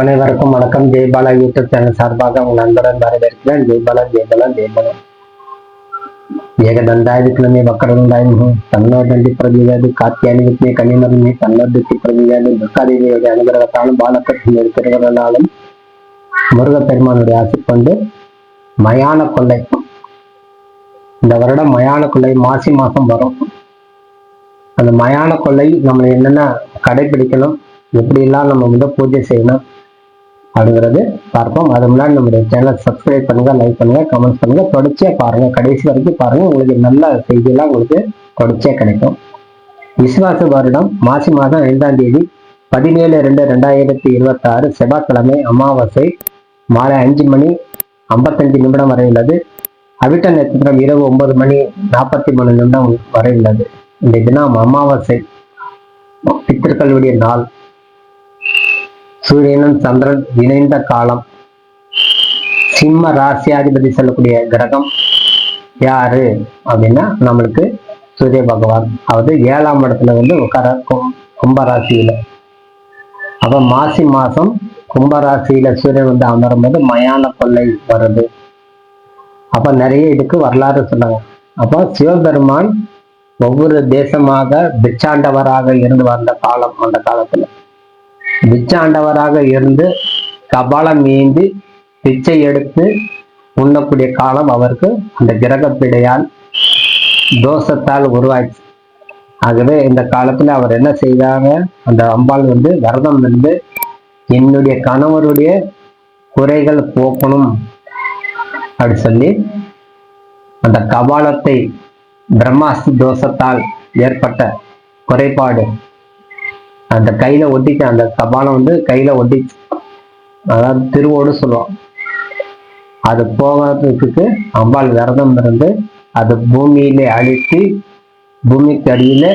அனைவருக்கும் வணக்கம். Jaibala YouTube channel சார்பாக உங்கள் நண்பருடன் வரவேற்கிறேன். ஜெய்பாலா ஜெய்பாலா ஜெய்பாலா ఏకదండాధికులమే వక్రదండాయము తన్నోదండి ప్రతిగాదు కాత్యాని విత్నే కనిమరిని తన్నోదండి ప్రతిగాదు దుఃఖాదేవి అనుగ్రహத்தாலும் பாலப்பட்டு திருவருளாலும் முருகப்பெருமானுடைய கொண்டு மயான கொள்ளை. இந்த வருடம் மயான கொள்ளை மாசி மாசம் வரும். அந்த மயான கொள்ளை நம்ம என்னென்ன கடைபிடிக்கணும் எப்படி எல்லாம் நம்ம வந்து பூஜை செய்யணும்? அப்படிங்கிறது பார்ப்போம். அது முன்னாடி நம்முடைய சேனலை சப்ஸ்கிரைப் பண்ணுங்க லைக் பண்ணுங்க கமெண்ட் பண்ணுங்க. தொடர்ச்சியா பாருங்க. கடைசி வரைக்கும் பாருங்க. உங்களுக்கு நல்ல செய்தியெல்லாம் உங்களுக்கு தொடர்ச்சியா கிடைக்கும். விசுவாச வருடம் மாசி மாதம் ஐந்தாம் தேதி பதினேழு ரெண்டு ரெண்டாயிரத்தி இருபத்தி ஆறு செவ்வாய்க்கிழமை அமாவாசை மாலை அஞ்சு மணி ஐம்பத்தஞ்சு நிமிடம் வரை உள்ளது. அவிட்ட நட்சத்திரம் இரவு ஒன்பது மணி நாற்பத்தி மூணு நிமிடம் வரை உள்ளது. இந்த தினம் அமாவாசை பித்திருக்களுடைய நாள். சூரியனும் சந்திரன் இணைந்த காலம். சிம்ம ராசியாதிபதி சொல்லக்கூடிய கிரகம் யாரு? அப்படின்னா நம்மளுக்கு சூரிய பகவான். அதாவது ஏழாம் இடத்துல வந்து உட்கார கும்பராசியில. அப்ப மாசி மாசம் கும்பராசியில சூரியன் வந்து அமரும் போது மயான கொள்ளை வருது. அப்ப நிறைய இதுக்கு வரலாறு சொன்னாங்க அப்போ சிவபெருமான் ஒவ்வொரு தேசமாக பிச்சாண்டவராக இருந்து வந்த காலம் அந்த காலத்துல. பிச்சாண்டவராக இருந்து கபாலம் ஏந்தி பிச்சை எடுத்து உண்ணக்கூடிய காலம் அவருக்கு அந்த கிரகப்பிடையால் தோஷத்தால் உருவாச்சு ஆகவே இந்த காலத்துல அவர் என்ன செய்தாங்க? அந்த அம்பாள் வந்து விரதம் இருந்து என்னுடைய கணவருடைய குறைகள் போக்கணும் அப்படி சொல்லி அந்த கபாலத்தை பிரம்மாஸ்தி தோஷத்தால் ஏற்பட்ட குறைபாடு அந்த கையில ஒட்டிச்சு அந்த கபாலம் வந்து கையில ஒட்டிச்சு. அதாவது திருவோடு சொல்லுவோம் அது போகிறதுக்கு அம்பாள் விரதம் இருந்து அது பூமியில அழித்து பூமிக்கு அடியில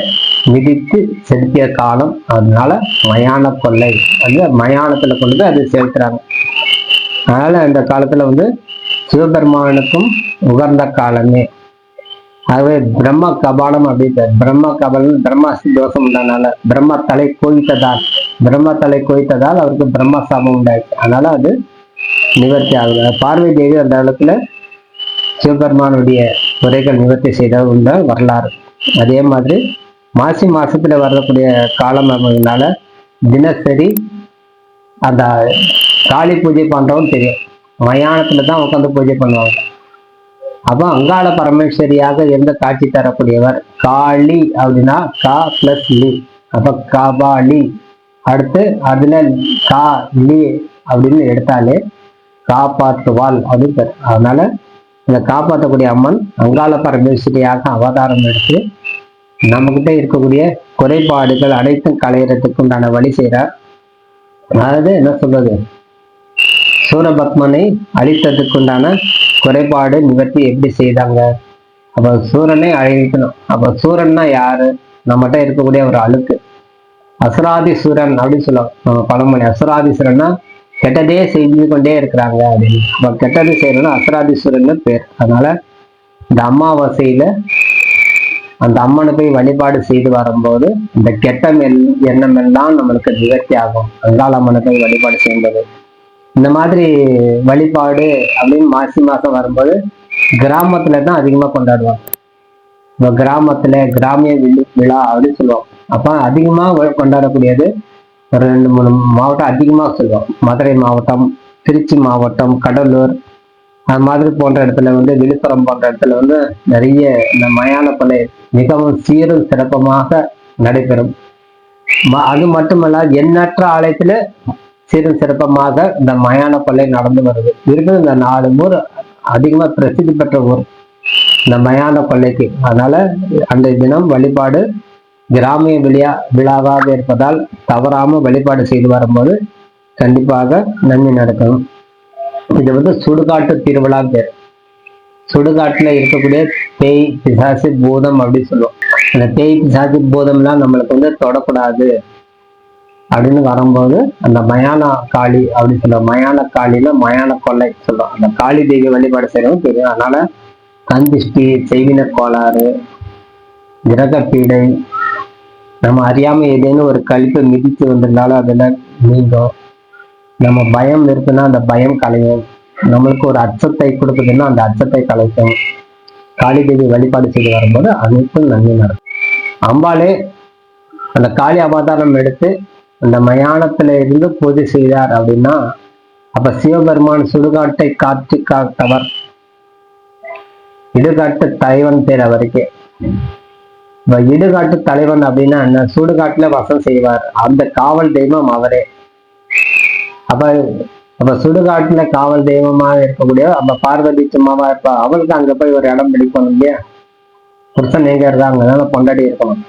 மிதித்து செலுத்திய காலம். அதனால மயான கொள்ளை. வந்து மயானத்துல கொண்டு போய் அது செலுத்துறாங்க. அதனால அந்த காலத்துல வந்து சிவபெருமானுக்கும் உகர்ந்த காலமே. ஆகவே பிரம்ம கபாலம் அப்படின்னு பிரம்ம கபாலம் பிரம்மாஸ்தி தோஷம் உண்டானால பிரம்ம தலை கோய்த்ததால் பிரம்ம தலை கோய்த்ததால் அவருக்கு பிரம்ம சாபம் உண்டாயிடுச்சு அதனால அது நிவர்த்தி ஆகுது பார்வை தேவி அந்த காலத்துல சிவபெருமானுடைய குறைகள் நிவர்த்தி செய்த உள்ள வரலாறு. அதே மாதிரி மாசி மாசத்துல வரக்கூடிய காலம் அப்படினால தினசரி அந்த காளி பூஜை பண்றவங்க தெரியும். மயானத்துல தான் உட்காந்து பூஜை பண்ணுவாங்க. அப்போ அங்காள பரமேஸ்வரியாக இருந்து காட்சி தரக்கூடியவர்? காளி அப்படின்னா கா பிளஸ் லி. அப்ப கபாலி அடுத்து அதுல கா லி அப்படின்னு எடுத்தாலே காப்பாற்றுவாள் அப்படின்னு பேர். அதனால இந்த காப்பாற்றக்கூடிய அம்மன் அங்காள பரமேஸ்வரியாக அவதாரம் எடுத்து நம்மகிட்ட இருக்கக்கூடிய குறைபாடுகள் அனைத்தும் களையறதுக்கு உண்டான வழி செய்கிறார் அதாவது என்ன சொல்றது? சூரபத்மனை அழித்ததுக்கு உண்டான குறைபாடு நிவர்த்தி எப்படி செய்தாங்க? அப்ப சூரனை அழிக்கணும் அப்ப சூரன்னா யாரு? நம்மகிட்ட இருக்கக்கூடிய ஒரு அழுக்கு. அசுராதி சூரன் அப்படின்னு சொல்லுவோம் நம்ம பழமொழி அசுராதி சூரன்னா கெட்டதே செஞ்சு கொண்டே இருக்கிறாங்க அப்படின்னு. அப்ப கெட்டது செய்யணும்னா அசுராதி பேர். அதனால இந்த அமாவாசையில அந்த அம்மனை போய் வழிபாடு செய்து வரும்போது இந்த கெட்ட மெல் எண்ணம் எல்லாம் நம்மளுக்கு நிவர்த்தி ஆகும். அங்காள அம்மனை போய் வழிபாடு செய்யும்போது. இந்த மாதிரி வழிபாடு அப்படின்னு மாசி மாசம் வரும்போது கிராமத்துல தான் அதிகமா கொண்டாடுவாங்க. இப்போ கிராமத்துல கிராமிய விழு விழா அப்படின்னு சொல்லுவோம் அப்ப அதிகமா கொண்டாடக்கூடியது ஒரு ரெண்டு மூணு மாவட்டம் அதிகமா சொல்லுவோம். மதுரை மாவட்டம் திருச்சி மாவட்டம் கடலூர் அது மாதிரி போன்ற இடத்துல வந்து விழுப்புரம் போன்ற இடத்துல வந்து நிறைய இந்த மயான கொலை மிகவும் சீரும் சிறப்பமாக நடைபெறும். அது மட்டுமல்ல எண்ணற்ற ஆலயத்துல சீரும் சிறப்பமாக இந்த மயான கொள்ளை நடந்து வருது. இருக்கிற இந்த நாலு ஊர் அதிகமாக பிரசித்தி பெற்ற ஊர் இந்த மயான கொள்ளைக்கு. அதனால அந்த தினம் வழிபாடு கிராமிய விழா விழாவாக இருப்பதால் தவறாம வழிபாடு செய்து வரும்போது கண்டிப்பாக நன்மை நடக்கும். இது வந்து சுடுகாட்டு திருவிழா பேர். சுடுகாட்டுல இருக்கக்கூடிய பேய் பிசாசு பூதம் அப்படின்னு சொல்லுவோம். அந்த பேய் பிசாசு பூதம்லாம் நம்மளுக்கு வந்து தொடக்கூடாது. அப்படின்னு வரும்போது அந்த மயான காளி அப்படின்னு சொல்லுவோம் மயான காளியில மயான கொள்ளை சொல்லுவோம் அந்த காளி தேவி வழிபாடு செய்யறவங்க தெரியும். அதனால கந்திஷ்டி செய்வின கோளாறு கிரகப்பீடை நம்ம அறியாம ஏதேனும் ஒரு கழிப்பு மிதித்து வந்திருந்தாலும் அதெல்லாம் நீங்கும். நம்ம பயம் இருக்குன்னா அந்த பயம் கலையும். நம்மளுக்கு ஒரு அச்சத்தை கொடுக்குதுன்னா அந்த அச்சத்தை கலைக்கும். காளி தேவி வழிபாடு செய்து வரும்போது அனைத்தும் நன்மை நடக்கும். அம்பாலே அந்த காளி அவதாரம் எடுத்து அந்த மயானத்துல இருந்து பூஜை செய்தார் அப்படின்னா அப்ப சிவபெருமான் சுடுகாட்டை காட்சி காத்தவர். இடுகாட்டு தலைவன் பேர் அவருக்கு. இப்ப இடுகாட்டு தலைவன் அப்படின்னா என்ன? சுடுகாட்டுல வசம் செய்வார். அந்த காவல் தெய்வம் அவரே. அப்ப அப்ப சுடுகாட்டுல காவல் தெய்வமாக இருக்கக்கூடிய அப்ப பார்வதி சும்மாவா இருப்பா. அவளுக்கு அங்க போய் ஒரு இடம் பிடிக்கணும் இல்லையா புருஷன் எங்க இருக்காங்க அதனால கொண்டாடி இருக்கணும்.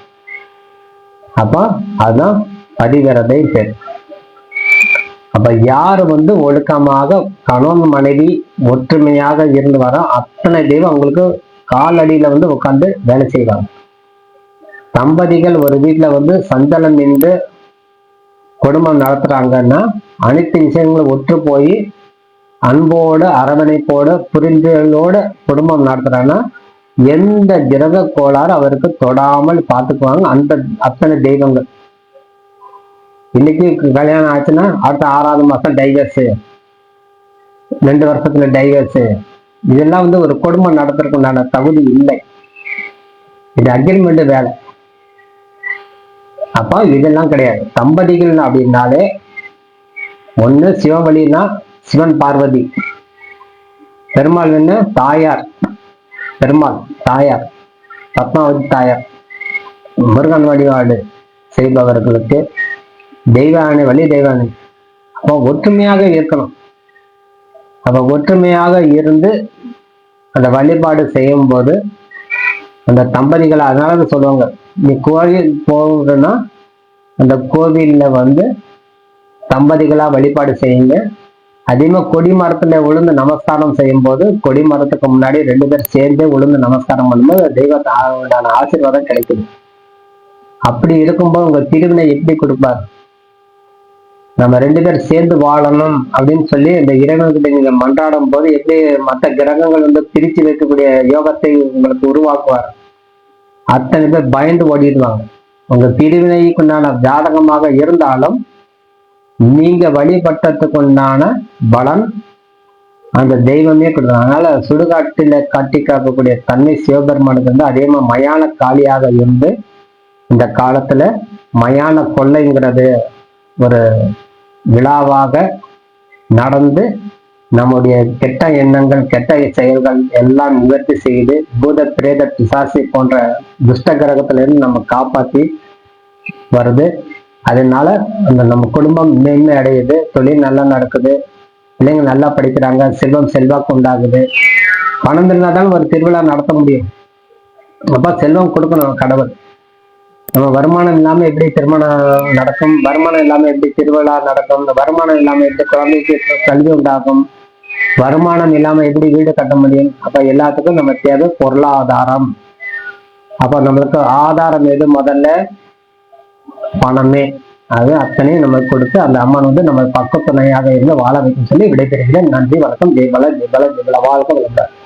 அப்போ அதுதான் பதிவிரதை பெண். அப்ப யார் வந்து ஒழுக்கமாக கணவன் மனைவி ஒற்றுமையாக இருந்து வர அத்தனை தெய்வம் அவங்களுக்கு காலடியில வந்து உட்கார்ந்து வேலை செய்வாங்க. தம்பதிகள் ஒரு வீட்டுல வந்து சஞ்சலம் நின்று குடும்பம் நடத்துறாங்கன்னா அனைத்து விஷயங்களும் ஒற்று போய் அன்போடு அரவணைப்போடு புரிதலோட குடும்பம் நடத்துறாங்கன்னா எந்த கிரக கோளாறு அவருக்கு தொடாமல் பார்த்துக்குவாங்க. அந்த அத்தனை தெய்வங்கள். இன்னைக்கு கல்யாணம் ஆச்சுன்னா அடுத்த ஆறாவது மாசம் டைவர்ஸு ரெண்டு வருஷத்துல டைவர்ஸு இதெல்லாம் வந்து ஒரு குடும்பம் நடத்துறதுக்கு உண்டான தகுதி இல்லை. இது அக்ரிமெண்ட் வேலை. அப்போ இதெல்லாம் கிடையாது. தம்பதிகள் அப்படின்னாலே ஒண்ணு சிவவழினா சிவன் பார்வதி. பெருமாள் என்ன? தாயார். பெருமாள் தாயார். பத்மாவதி தாயார். முருகன் வழிபாடு செய்பவர்களுக்கு தெய்வானை வழி தெய்வானு. அப்போ ஒற்றுமையாக இருக்கணும். அப்போ ஒற்றுமையாக இருந்து அந்த வழிபாடு செய்யும் போது அந்த தம்பதிகள் அதனால சொல்லுவாங்க நீ கோவில் போகுதுன்னா அந்த கோவில்ல வந்து தம்பதிகளா வழிபாடு செய்யுங்க. அதிகமா கொடி மரத்துல விழுந்து நமஸ்காரம் செய்யும் போது கொடி மரத்துக்கு முன்னாடி ரெண்டு பேர் சேர்ந்தே விழுந்து நமஸ்காரம் பண்ணும்போது தெய்வத்தான ஆசீர்வாதம் கிடைக்குது. அப்படி இருக்கும்போது உங்க திருவினை எப்படி கொடுப்பார்? நம்ம ரெண்டு பேர் சேர்ந்து வாழணும் அப்படின்னு சொல்லி இந்த இறைவன்கிட்ட நீங்க மன்றாடும் போது எப்படி மற்ற கிரகங்கள் வந்து பிரிச்சு வைக்கக்கூடிய யோகத்தை உங்களுக்கு உருவாக்குவார்? அத்தனை பேர் பயந்து ஓடிடுவாங்க. உங்க பிரிவினைக்குண்டான ஜாதகமாக இருந்தாலும் நீங்க வழிபட்டதுக்குண்டான பலன் அந்த தெய்வமே கொடுக்கும். அதனால சுடுகாட்டில கட்டி காக்கக்கூடிய தன்மை சிவபெருமானுக்கு வந்து அதே மயான காளியாக இருந்து இந்த காலத்துல மயான கொள்ளைங்கிறது ஒரு விழாவாக நடந்து நம்முடைய கெட்ட எண்ணங்கள் கெட்ட செயல்கள் எல்லாம் நிவர்த்தி செய்து பூத பிரேத பிசாசி போன்ற துஷ்ட கிரகத்திலிருந்து நம்ம காப்பாத்தி வருது. அதனால அந்த நம்ம குடும்பம் மேன்மை அடையுது தொழில் நல்லா நடக்குது பிள்ளைங்க நல்லா படிக்கிறாங்க செல்வம் செல்வாக்கு உண்டாகுது. பணம் இருந்தாதான் ஒரு திருவிழா நடத்த முடியும். அப்ப செல்வம் கொடுக்கணும் கடவுள். நம்ம வருமானம் இல்லாம எப்படி திருமணம் நடக்கும்? வருமானம் இல்லாம எப்படி திருவிழா நடக்கும்? இந்த வருமானம் இல்லாம எப்படி குழந்தைக்கு கல்வி உண்டாகும்? வருமானம் இல்லாம எப்படி வீடு கட்ட முடியும்? அப்ப எல்லாத்துக்கும் நம்ம தேவை பொருளாதாரம். அப்ப நம்மளுக்கு ஆதாரம் எது முதல்ல? பணமே. அது அத்தனையும் நம்மளுக்கு கொடுத்து அந்த அம்மன் வந்து நம்ம பக்க துணையாக இருந்து வாழ வைக்கும் சொல்லி விடைபெறுகிறேன். நன்றி வணக்கம். ஜெய்பல ஜெய்பல ஜெய்பல வாழ்க்கை வளர்ந்தார்